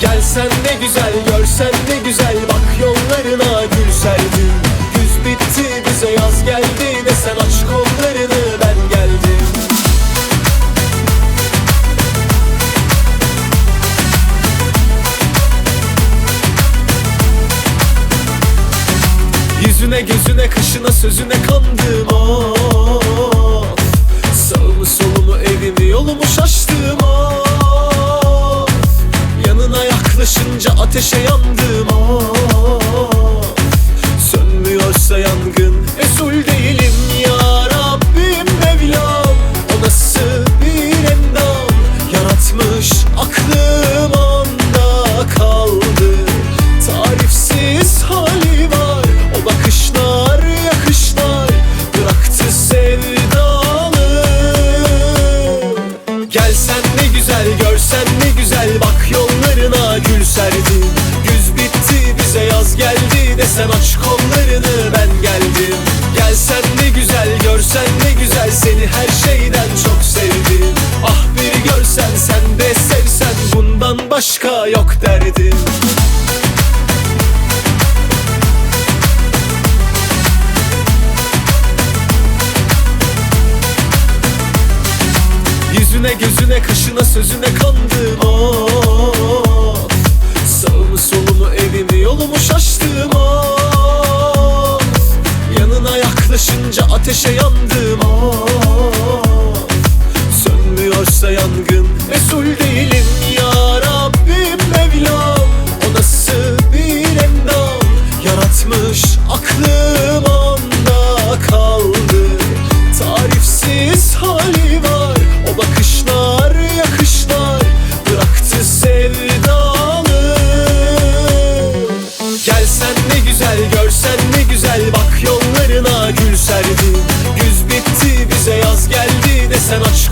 Gelsen ne güzel görsen ne güzel Bak yollarına gül serdim Güz bitti bize yaz geldi Desen aç kollarını ben geldim. Yüzüne gözüne kaşına sözüne kandım of ateşe yandım of Sönmüyorsa yangın Resul değilim ya Rabbim Mevlam. O nasıl bir endam? Yaratmış aklım onda kaldı. Tarifsiz hali var O bakışlar yakışlar. Bıraktı sevdalı. Gelsen ne Desen aç kollarını ben geldim. Gelsen ne güzel görsen ne güzel. Seni her şeyden çok sevdim. Ah bir görsen sen de sevsen. Bundan başka yok derdim. Yüzüne gözüne kaşına sözüne kandım. Of Sağımı solumu evimi yolumu şaştım ateşe yandım of Sönmüyorsa yangın Resul değilim se noć